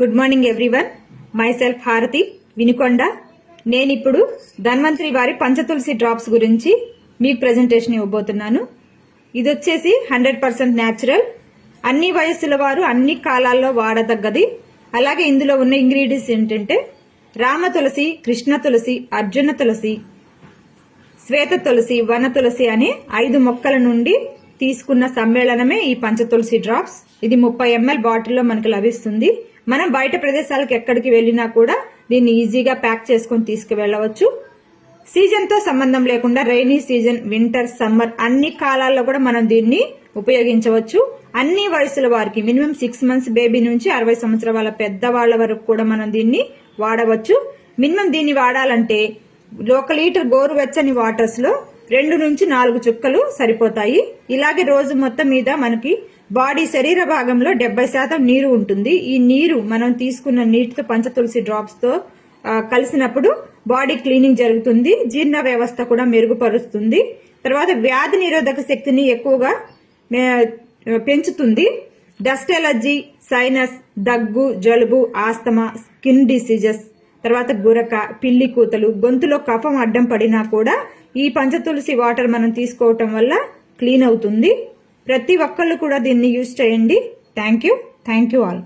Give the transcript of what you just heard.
Good morning everyone myself Harathi Vinukonda నేను ఇప్పుడు ధన్వంతరి వారి పంచతులసి డ్రాప్స్ గురించి మీకు ప్రెజెంటేషన్ ఇవ్వబోతున్నాను. ఇది వచ్చేసి హండ్రెడ్ పర్సెంట్ న్యాచురల్ అన్ని వయస్సుల వారు అన్ని కాలాల్లో వాడదగ్గది. అలాగే ఇందులో ఉన్న ఇంగ్రీడియంట్స్ ఏంటంటే రామ తులసి కృష్ణ తులసి అర్జున తులసి శ్వేత తులసి వన తులసి అనే ఐదు మొక్కల నుండి తీసుకున్న సమ్మేళనమే ఈ పంచ తులసి డ్రాప్స్ ఇది ముప్పై ఎంఎల్ బాటిల్లో మనకు లభిస్తుంది. మనం బయట ప్రదేశాలకు ఎక్కడికి వెళ్ళినా కూడా దీన్ని ఈజీగా ప్యాక్ చేసుకొని తీసుకువెళ్ళవచ్చు. సీజన్తో సంబంధం లేకుండా రైనీ సీజన్ వింటర్ సమ్మర్ అన్ని కాలాల్లో కూడా మనం దీన్ని ఉపయోగించవచ్చు. అన్ని వయసుల వారికి మినిమం సిక్స్ మంత్స్ బేబీ నుంచి అరవై సంవత్సరాల పెద్దవాళ్ళ వరకు కూడా మనం దీన్ని వాడవచ్చు. మినిమం దీన్ని వాడాలంటే ఒక లీటర్ గోరువెచ్చని వాటర్స్లో రెండు నుంచి నాలుగు చుక్కలు సరిపోతాయి. ఇలాగే రోజు మొత్తం మీద మనకి బాడీ శరీర భాగంలో డెబ్బై శాతం నీరు ఉంటుంది. ఈ నీరు మనం తీసుకున్న నీటితో పంచతులసి తులసి డ్రాప్స్తో కలిసినప్పుడు బాడీ క్లీనింగ్ జరుగుతుంది. జీర్ణ వ్యవస్థ కూడా మెరుగుపరుస్తుంది. తర్వాత వ్యాధి నిరోధక శక్తిని ఎక్కువగా పెంచుతుంది. డస్ట్ ఎలర్జీ సైనస్ దగ్గు జలుబు ఆస్తమా స్కిన్ డిసీజెస్ తర్వాత గురక పిల్లి కూతలు గొంతులో కఫం అడ్డం పడినా కూడా ఈ పంచతులసి వాటర్ మనం తీసుకోవటం వల్ల క్లీన్ అవుతుంది. ప్రతి ఒక్కళ్ళు కూడా దీన్ని యూజ్ చేయండి. Thank you thank you all